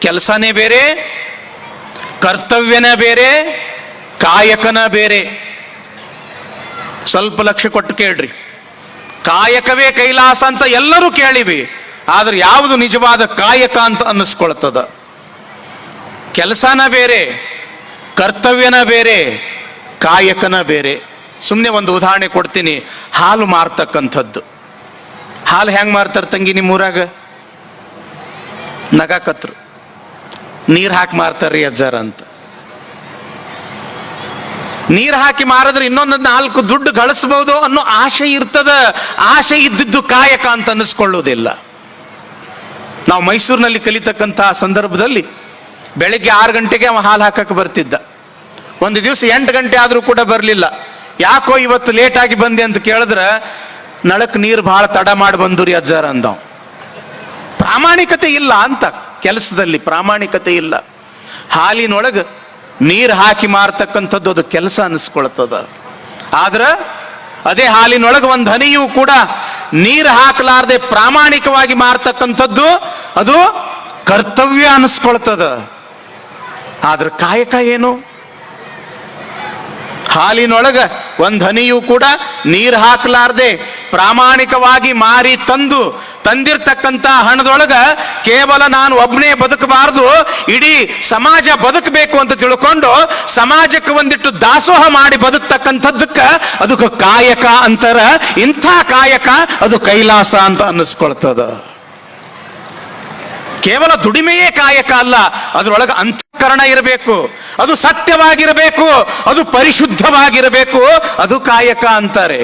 ಕೆಲಸನೇ ಬೇರೆ, ಕರ್ತವ್ಯನ ಬೇರೆ, ಕಾಯಕನ ಬೇರೆ. ಸ್ವಲ್ಪ ಲಕ್ಷ್ಯ ಕೊಟ್ಟು ಕೇಳ್ರಿ. ಕಾಯಕವೇ ಕೈಲಾಸ ಅಂತ ಎಲ್ಲರೂ ಕೇಳಿವಿ, ಆದ್ರೆ ಯಾವುದು ನಿಜವಾದ ಕಾಯಕ ಅಂತ ಅನ್ನಿಸ್ಕೊಳ್ತದ. ಕೆಲಸನ ಬೇರೆ, ಕರ್ತವ್ಯನ ಬೇರೆ, ಕಾಯಕನ ಬೇರೆ. ಸುಮ್ಮನೆ ಒಂದು ಉದಾಹರಣೆ ಕೊಡ್ತೀನಿ, ಹಾಲು ಮಾರ್ತಕ್ಕಂಥದ್ದು. ಹಾಲು ಹೆಂಗೆ ಮಾರ್ತಾರೆ ತಂಗಿ ನಿಮ್ಮೂರಾಗ? ನಗಾಕತ್ರು. ನೀರ್ ಹಾಕಿ ಮಾರ್ತಾರ್ರಿ ಅಜ್ಜಾರ ಅಂತ. ನೀರು ಹಾಕಿ ಮಾರಿದ್ರೆ ಇನ್ನೊಂದು ನಾಲ್ಕು ದುಡ್ಡು ಗಳಿಸ್ಬೋದು ಅನ್ನೋ ಆಶೆ ಇರ್ತದ. ಆಶೆ ಇದ್ದಿದ್ದು ಕಾಯಕ ಅಂತ ಅನ್ನಿಸ್ಕೊಳ್ಳೋದಿಲ್ಲ. ನಾವು ಮೈಸೂರಿನಲ್ಲಿ ಕಲಿತಕ್ಕಂತಹ ಸಂದರ್ಭದಲ್ಲಿ ಬೆಳಗ್ಗೆ ಆರು ಗಂಟೆಗೆ ಅವ ಹಾಲು ಹಾಕಕ್ಕೆ ಬರ್ತಿದ್ದ. ಒಂದು ದಿವಸ ಎಂಟು ಗಂಟೆ ಆದರೂ ಕೂಡ ಬರಲಿಲ್ಲ. ಯಾಕೋ ಇವತ್ತು ಲೇಟ್ ಆಗಿ ಬಂದೆ ಅಂತ ಕೇಳಿದ್ರೆ, ನಳಕ್ ನೀರು ಬಹಳ ತಡ ಮಾಡಿ ಬಂದುರಿ ಅಜ್ಜಾರ ಅಂದವ್. ಪ್ರಾಮಾಣಿಕತೆ ಇಲ್ಲ ಅಂತ. ಕೆಲಸದಲ್ಲಿ ಪ್ರಾಮಾಣಿಕತೆ ಇಲ್ಲ. ಹಾಲಿನೊಳಗೆ ನೀರು ಹಾಕಿ ಮಾರ್ತಕ್ಕಂಥದ್ದು ಅದು ಕೆಲಸ ಅನಿಸ್ಕೊಳ್ತದ. ಆದ್ರ ಅದೇ ಹಾಲಿನೊಳಗೆ ಒಂದು ಹನಿಯೂ ಕೂಡ ನೀರು ಹಾಕಲಾರದೆ ಪ್ರಾಮಾಣಿಕವಾಗಿ ಮಾರ್ತಕ್ಕಂಥದ್ದು ಅದು ಕರ್ತವ್ಯ ಅನಿಸ್ಕೊಳ್ತದ. ಆದ್ರ ಕಾಯಕ ಏನು? ಹಾಲಿನೊಳಗ ಒಂದು ಹನಿಯೂ ಕೂಡ ನೀರು ಹಾಕಲಾರದೆ ಪ್ರಾಮಾಣಿಕವಾಗಿ ಮಾರಿ ತಂದು ತಂದಿರ್ತಕ್ಕಂಥ ಹಣದೊಳಗ ಕೇವಲ ನಾನು ಒಬ್ಬನೇ ಬದುಕಬಾರದು, ಇಡೀ ಸಮಾಜ ಬದುಕಬೇಕು ಅಂತ ತಿಳ್ಕೊಂಡು ಸಮಾಜಕ್ಕೆ ಒಂದಿಟ್ಟು ದಾಸೋಹ ಮಾಡಿ ಬದುಕ್ತಕ್ಕಂಥದ್ದಕ್ಕ ಅದಕ್ಕೆ ಕಾಯಕ ಅಂತಾರ. ಇಂಥ ಕಾಯಕ ಅದು ಕೈಲಾಸ ಅಂತ ಅನ್ನಿಸ್ಕೊಳ್ತದ. ಕೇವಲ ದುಡಿಮೆಯೇ ಕಾಯಕ ಅಲ್ಲ, ಅದರೊಳಗೆ ಅಂತಃಕರಣ ಇರಬೇಕು, ಅದು ಸತ್ಯವಾಗಿರಬೇಕು, ಅದು ಪರಿಶುದ್ಧವಾಗಿರಬೇಕು, ಅದು ಕಾಯಕ ಅಂತಾರೆ.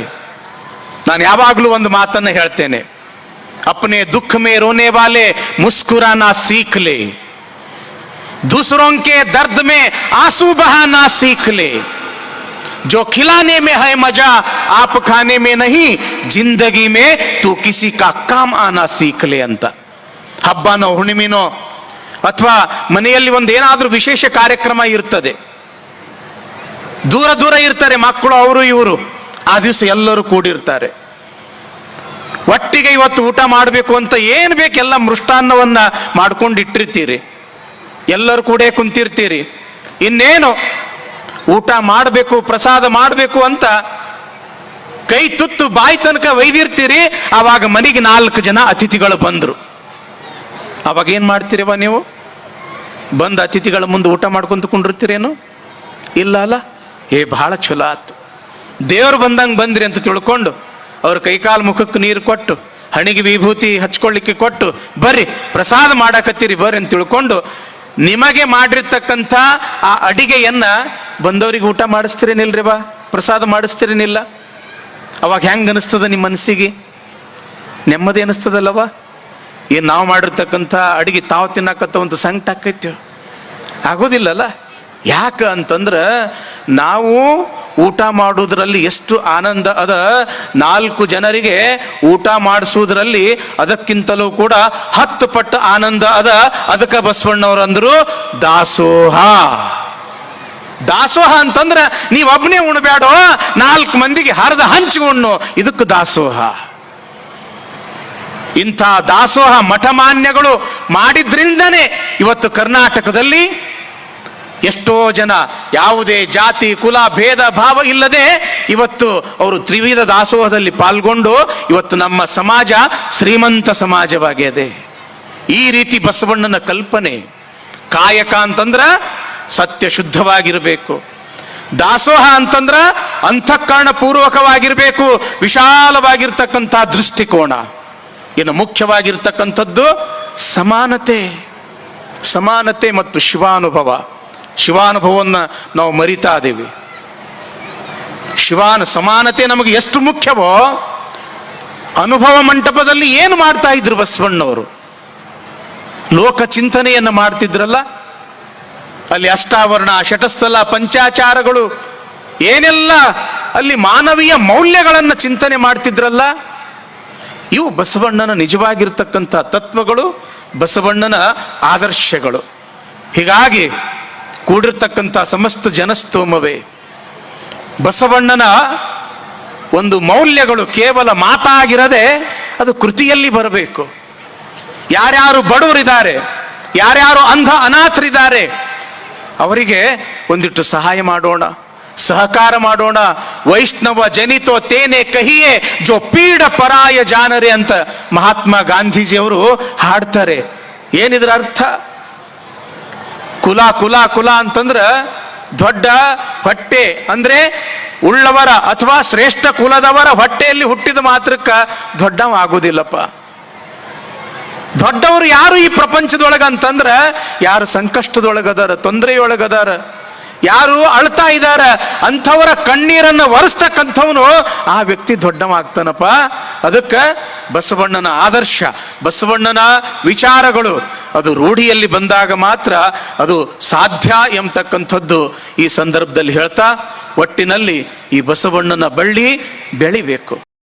ನಾನು ಯಾವಾಗಲೂ ಒಂದು ಮಾತನ್ನ ಹೇಳ್ತೇನೆ. अपने दुख में रोने वाले मुस्कुराना सीख ले दूसरों के दर्द में आंसू बहाना सीख ले जो खिलाने में है मजा आप खाने में नहीं जिंदगी में तू किसी का काम आना सीख ले ಅಂತ ಹಬ್ಬನೋ ಹುಣ್ಣಿಮೆನೋ ಅಥವಾ ಮನೆಯಲ್ಲಿ ಒಂದು ಏನಾದ್ರೂ ವಿಶೇಷ ಕಾರ್ಯಕ್ರಮ ಇರ್ತದೆ ದೂರ ದೂರ ಇರ್ತಾರೆ ಮಕ್ಕಳು ಅವರು ಇವರು ಆ ದಿವಸ ಎಲ್ಲರೂ ಕೂಡಿರ್ತಾರೆ ಒಟ್ಟಿಗೆ ಇವತ್ತು ಊಟ ಮಾಡಬೇಕು ಅಂತ ಏನು ಬೇಕೆಲ್ಲ ಮೃಷ್ಟಾನ್ನವನ್ನ ಮಾಡ್ಕೊಂಡು ಇಟ್ಟಿರ್ತೀರಿ. ಎಲ್ಲರೂ ಕೂಡ ಕುಂತಿರ್ತೀರಿ. ಇನ್ನೇನು? ಊಟ ಮಾಡಬೇಕು, ಪ್ರಸಾದ ಮಾಡಬೇಕು ಅಂತ ಕೈ ತುತ್ತು ಬಾಯಿ ತನಕ ಒಯ್ದಿರ್ತೀರಿ. ಆವಾಗ ಮನೆಗೆ ನಾಲ್ಕು ಜನ ಅತಿಥಿಗಳು ಬಂದರು. ಅವಾಗ ಏನು ಮಾಡ್ತೀರವ ನೀವು? ಬಂದ ಅತಿಥಿಗಳ ಮುಂದೆ ಊಟ ಮಾಡ್ಕೊಂತ ಕುಂಡಿರ್ತೀರೇನು? ಇಲ್ಲ ಅಲ್ಲ? ಏ ಬಹಳ ಚಲೋ ಆತು. ದೇವ್ರು ಬಂದಂಗೆ ಬಂದ್ರಿ ಅಂತ ತಿಳ್ಕೊಂಡು ಅವ್ರ ಕೈಕಾಲು ಮುಖಕ್ಕೆ ನೀರು ಕೊಟ್ಟು, ಹಣಿಗೆ ವಿಭೂತಿ ಹಚ್ಕೊಳ್ಳಿಕ್ಕೆ ಕೊಟ್ಟು, ಬರ್ರಿ, ಪ್ರಸಾದ ಮಾಡಕತ್ತೀರಿ, ಬರ್ರಿ ಅಂತ ತಿಳ್ಕೊಂಡು ನಿಮಗೆ ಮಾಡಿರ್ತಕ್ಕಂಥ ಆ ಅಡಿಗೆಯನ್ನ ಬಂದವರಿಗೆ ಊಟ ಮಾಡಿಸ್ತೀರೇನಿಲ್ರಿ ಬಾ, ಪ್ರಸಾದ ಮಾಡಿಸ್ತೀರೇನಿಲ್ಲ? ಅವಾಗ ಹೆಂಗೆ ಅನಿಸ್ತದ ನಿಮ್ಮ ಮನಸ್ಸಿಗೆ? ನೆಮ್ಮದಿ ಅನಿಸ್ತದಲ್ಲವ? ಏನ್ ನಾವು ಮಾಡಿರ್ತಕ್ಕಂಥ ಅಡಿಗೆ ತಾವು ತಿನ್ನಕತ್ತವಂತ ಸಂಕಟ ಆಕೈತಿ ಆಗೋದಿಲ್ಲಲ್ಲ? ಯಾಕ ಅಂತಂದ್ರ ನಾವು ಊಟ ಮಾಡುವುದರಲ್ಲಿ ಎಷ್ಟು ಆನಂದ ಅದ. ನಾಲ್ಕು ಜನರಿಗೆ ಊಟ ಮಾಡಿಸುವುದರಲ್ಲಿ ಅದಕ್ಕಿಂತಲೂ ಕೂಡ ಹತ್ತು ಪಟ್ಟು ಆನಂದ ಅದ. ಅದಕ್ಕೆ ಬಸವಣ್ಣವ್ರು ಅಂದ್ರು, ದಾಸೋಹ. ದಾಸೋಹ ಅಂತಂದ್ರೆ ನೀವ್ ಒಬ್ಬನೇ ಉಣ್ಬೇಡೋ ನಾಲ್ಕು ಮಂದಿಗೆ ಹರಿದ ಹಂಚಿ ಉಣ್ಣು, ಇದಕ್ಕೆ ದಾಸೋಹ. ಇಂಥ ದಾಸೋಹ ಮಠಮಾನ್ಯಗಳು ಮಾಡಿದ್ರಿಂದನೇ ಇವತ್ತು ಕರ್ನಾಟಕದಲ್ಲಿ ಎಷ್ಟೋ ಜನ ಯಾವುದೇ ಜಾತಿ, ಕುಲ, ಭೇದ, ಭಾವ ಇಲ್ಲದೆ ಇವತ್ತು ಅವರು ತ್ರಿವಿಧ ದಾಸೋಹದಲ್ಲಿ ಪಾಲ್ಗೊಂಡು ಇವತ್ತು ನಮ್ಮ ಸಮಾಜ ಶ್ರೀಮಂತ ಸಮಾಜವಾಗಿದೆ. ಈ ರೀತಿ ಬಸವಣ್ಣನ ಕಲ್ಪನೆ ಕಾಯಕ ಅಂತಂದ್ರ ಸತ್ಯ ಶುದ್ಧವಾಗಿರಬೇಕು. ದಾಸೋಹ ಅಂತಂದ್ರ ಅಂತಃಕರಣ ಪೂರ್ವಕವಾಗಿರಬೇಕು, ವಿಶಾಲವಾಗಿರ್ತಕ್ಕಂಥ ದೃಷ್ಟಿಕೋನ. ಇನ್ನು ಮುಖ್ಯವಾಗಿರ್ತಕ್ಕಂಥದ್ದು ಸಮಾನತೆ. ಸಮಾನತೆ ಮತ್ತು ಶಿವಾನುಭವ. ಶಿವಾನುಭವವನ್ನು ನಾವು ಮರಿತಾ ಇದ್ದೀವಿ. ಶಿವಾನ ಸಮಾನತೆ ನಮಗೆ ಎಷ್ಟು ಮುಖ್ಯವೋ, ಅನುಭವ ಮಂಟಪದಲ್ಲಿ ಏನು ಮಾಡ್ತಾ ಇದ್ರು ಬಸವಣ್ಣವರು? ಲೋಕ ಚಿಂತನೆಯನ್ನು ಮಾಡ್ತಿದ್ರಲ್ಲ? ಅಲ್ಲಿ ಅಷ್ಟಾವರಣ ಶಟಸ್ಥಲ ಪಂಚಾಚಾರಗಳು, ಏನೆಲ್ಲ ಅಲ್ಲಿ ಮಾನವೀಯ ಮೌಲ್ಯಗಳನ್ನು ಚಿಂತನೆ ಮಾಡ್ತಿದ್ರಲ್ಲ? ಇವು ಬಸವಣ್ಣನ ನಿಜವಾಗಿರ್ತಕ್ಕಂಥ ತತ್ವಗಳು, ಬಸವಣ್ಣನ ಆದರ್ಶಗಳು. ಹೀಗಾಗಿ ಕೂಡಿರ್ತಕ್ಕಂಥ ಸಮಸ್ತ ಜನಸ್ತೋಮವೇ. ಬಸವಣ್ಣನ ಒಂದು ಮೌಲ್ಯಗಳು ಕೇವಲ ಮಾತಾಗಿರದೆ ಅದು ಕೃತಿಯಲ್ಲಿ ಬರಬೇಕು. ಯಾರ್ಯಾರು ಬಡವರಿದ್ದಾರೆ, ಯಾರ್ಯಾರು ಅಂಧ ಅನಾಥರಿದ್ದಾರೆ, ಅವರಿಗೆ ಒಂದಿಟ್ಟು ಸಹಾಯ ಮಾಡೋಣ, ಸಹಕಾರ ಮಾಡೋಣ. ವೈಷ್ಣವ ಜನಿತೋ ತೇನೆ ಕಹಿಯೇ ಜೋ ಪೀಡ ಪರಾಯ ಜಾನರೆ ಅಂತ ಮಹಾತ್ಮ ಗಾಂಧೀಜಿಯವರು ಹಾಡ್ತಾರೆ. ಏನಿದ್ರ ಅರ್ಥ? ಕುಲ ಕುಲ ಕುಲ ಅಂತಂದ್ರ ದೊಡ್ಡ ಹೊಟ್ಟೆ, ಅಂದ್ರೆ ಉಳ್ಳವರ ಅಥವಾ ಶ್ರೇಷ್ಠ ಕುಲದವರ ಹೊಟ್ಟೆಯಲ್ಲಿ ಹುಟ್ಟಿದ ಮಾತ್ರಕ್ಕ ದೊಡ್ಡವ ಆಗುದಿಲ್ಲಪ್ಪ. ದೊಡ್ಡವರು ಯಾರು ಈ ಪ್ರಪಂಚದೊಳಗ ಅಂತಂದ್ರ ಯಾರು ಸಂಕಷ್ಟದೊಳಗದಾರ, ತೊಂದರೆಯೊಳಗದಾರ. ಯಾರು ಅಳ್ತಾ ಇದ್ದಾರ ಅಂಥವರ ಕಣ್ಣೀರನ್ನ ಒರೆಸ್ತಕ್ಕಂಥವನು ಆ ವ್ಯಕ್ತಿ ದೊಡ್ಡವಾಗ್ತಾನಪ್ಪ. ಅದಕ್ಕೆ ಬಸವಣ್ಣನ ಆದರ್ಶ, ಬಸವಣ್ಣನ ವಿಚಾರಗಳು. ಅದು ರೂಢಿಯಲ್ಲಿ ಬಂದಾಗ ಮಾತ್ರ ಅದು ಸಾಧ್ಯ ಎಂಬತಕ್ಕಂಥದ್ದು ಈ ಸಂದರ್ಭದಲ್ಲಿ ಹೇಳ್ತಾ, ಒಟ್ಟಿನಲ್ಲಿ ಈ ಬಸವಣ್ಣನ ಬಳ್ಳಿ ಬೆಳಿಬೇಕು.